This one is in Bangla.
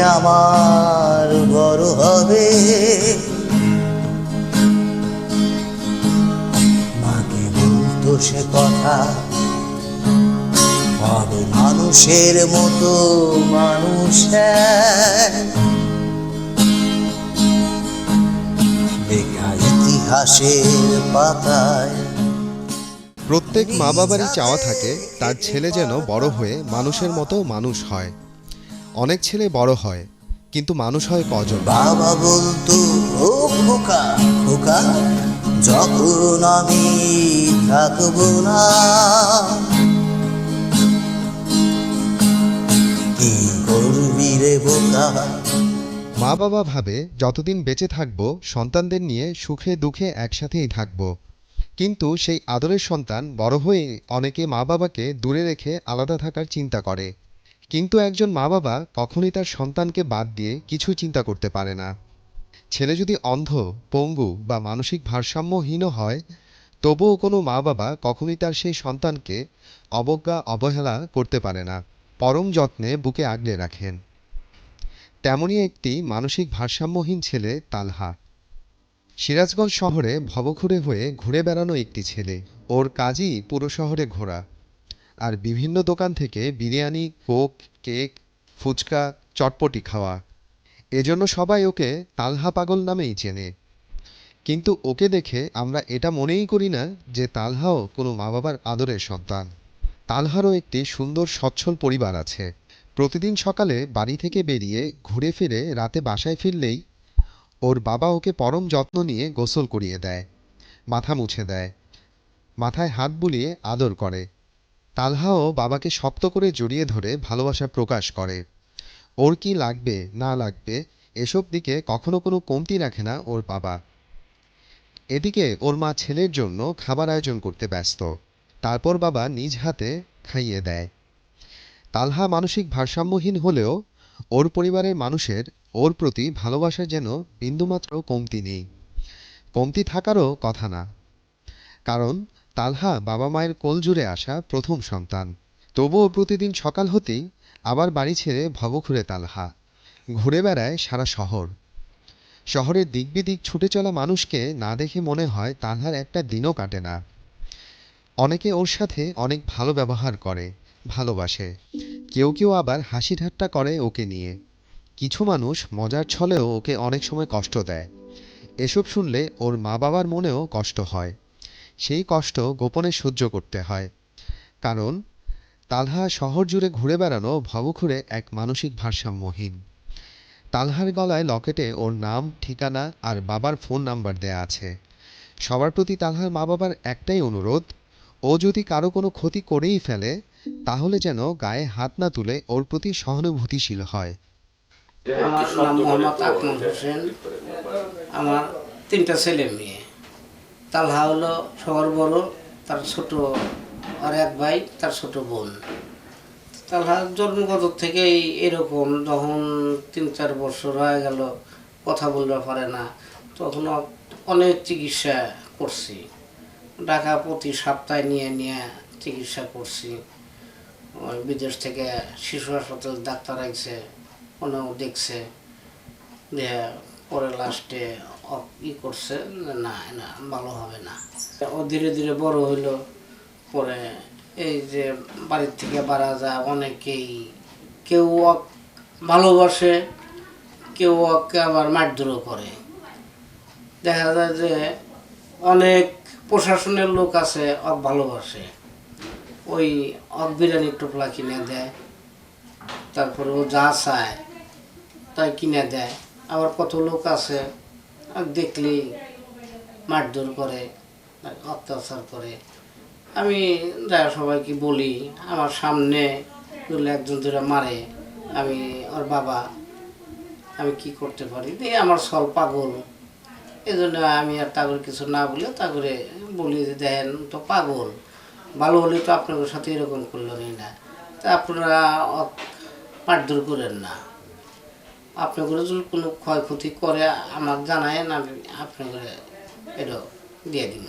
আমার বড় হবে মাকে বলতো সে কথা হবে মানুষের মতো মানুষ। লেখা ইতিহাসের পাতায় প্রত্যেক মা বাবারই চাওয়া থাকে তার ছেলে যেন বড় হয়ে মানুষের মতো মানুষ হয় অনেক ছেলে বড় হয় কিন্তু মানুষ হয় কজন? বাবা বলতো ও খোকা খোকা যখন আমি থাকব না কি করবি রে বোকা? মা বাবা ভাবে যতদিন বেঁচে থাকব সন্তানদের নিয়ে সুখে দুঃখে একসাথেই থাকব। কিন্তু সেই আদরের সন্তান বড় হয়ে অনেকে মা বাবাকে দূরে রেখে আলাদা থাকার চিন্তা করে। কিন্তু একজন মা বাবা কখনোই তার সন্তানকে বাদ দিয়ে কিছু চিন্তা করতে পারে না। ছেলে যদি অন্ধ, পঙ্গু বা মানসিক ভারসাম্যহীন হয়, তবুও কোনো মা বাবা কখনোই তার সেই সন্তানকে অবজ্ঞা, অবহেলা করতে পারে না, পরম যত্নে বুকে আগলে রাখেন। তেমনই একটি মানসিক ভারসাম্যহীন ছেলে তালহা। সিরাজগঞ্জ শহরে ভবঘুরে হয়ে ঘুরে বেড়ানো একটি ছেলে। ওর কাজই পুরো শহরে ঘোরা। আর বিভিন্ন দোকান থেকে বিরিয়ানি, কোক, কেক, ফুচকা, চটপটি খাওয়া। এজন্য সবাই ওকে তালহা পাগল নামেই চেনে। কিন্তু ওকে দেখে আমরা এটা মনেই করি না যে তালহাও কোনো মা বাবার আদরের সন্তান। তালহারও একটি সুন্দর, সচ্ছল পরিবার আছে। প্রতিদিন সকালে বাড়ি থেকে বেরিয়ে ঘুরে ফিরে রাতে বাসায় ফিরলেই ওর বাবা ওকে পরম যত্ন নিয়ে গোসল করিয়ে দেয়, মাথা মুছে দেয়, মাথায় হাত বুলিয়ে আদর করে। তালহাও বাবাকে শক্ত করে জড়িয়ে ধরে ভালোবাসা প্রকাশ করে। ওর কি লাগবে, না লাগবে, এসব দিকে কখনো কোনো কমতি রাখে না ওর বাবা। এদিকে ওর মা ছেলের জন্য খাবার আয়োজন করতে ব্যস্ত। তারপর বাবা নিজ হাতে খাইয়ে দেয়। তালহা মানসিক ভারসাম্যহীন হলেও ওর পরিবারের মানুষের ওর প্রতি ভালোবাসা যেন বিন্দুমাত্র কমতি নেই। কমতি থাকারও কথা না। কারণ তালহা বাবা মায়ের কোল জুড়ে আসা প্রথম সন্তান। তবুও প্রতিদিন সকাল হতেই আবার বাড়ি ছেড়ে ভবঘুরে তালহা। ঘুরে বেড়ায় সারা শহর। শহরের দিক বিদিক ছুটে চলা মানুষকে না দেখে মনে হয় তালহার একটা দিনও কাটে না। অনেকে ওর সাথে অনেক ভালো ব্যবহার করে, ভালোবাসে। কেউ কেউ আবার হাসি ঠাট্টা করে ওকে নিয়ে। কিছু মানুষ মজার ছলেও ওকে অনেক সময় কষ্ট দেয়। এসব শুনলে ওর মা বাবার মনেও কষ্ট হয়। সেই কষ্ট গোপনে সহ্য করতে হয়। কারণ তালহা শহর জুড়ে ঘুরে বেড়ানো ভবঘুরে এক মানসিক ভারসাম্যহীন। তালহার গলায় লকেটে ওর নাম, ঠিকানা আর বাবার ফোন নাম্বার দেয়া আছে। সবার প্রতি তালহার মা বাবার একটাই অনুরোধ, ও যদি কারও কোনো ক্ষতি করেই ফেলে, তাহলে যেন গায়ে হাত না তুলে ওর প্রতি সহানুভূতিশীল হয়। আমার নাম মোহাম্মদ আকমল হোসেন। আমার তিনটা ছেলে মেয়ে। তালহা হলো সবার বড়, তার ছোট আর এক ভাই, তার ছোট বোন। তালহা জন্মগত থেকেই এরকম, যখন তিন চার বছর হয়ে গেল, কথা বলতে পারে না। তখন অনেক চিকিৎসা করছি। ঢাকা প্রতি সপ্তাহে নিয়ে নিয়ে চিকিৎসা করছি। বিদেশ থেকে শিশু হাসপাতাল ডাক্তার আইছে ওনাও দেখছে। যে পরে লাস্টে ই করছে, না না, ভালো হবে না। ও ধীরে ধীরে বড় হইল। পরে এই যে বাড়ির থেকে বাড়া যায়, অনেকেই কেউ ভালোবাসে, কেউ ওকে আবার মারধরও করে। দেখা যায় যে অনেক প্রশাসনের লোক আছে, অক ভালোবাসে। ওই অক বিরিয়ানির টোপলা কিনে দেয়, তারপরে ও যা চায়, তাই কিনে দেয়। আবার কত লোক আছে আর দেখলেই মারধর করে, অত্যাচার করে। আমি যারা সবাইকে বলি, আমার সামনে একজন ধরে মারে, আমি ওর বাবা, আমি কি করতে পারি? দিয়ে আমার সল পাগল। এই জন্য আমি আর তাগর কিছু না বলে তাগরে বলি যে, দেখেন তো পাগল। ভালো হলে তো আপনাদের সাথে এরকম করলেনই না। তা আপনারা মারধর করেন না। আপনাদের যদি কোনো ক্ষয়ক্ষতি করে আমার জানায় আমি আপনাদের এটা দিয়ে দিব।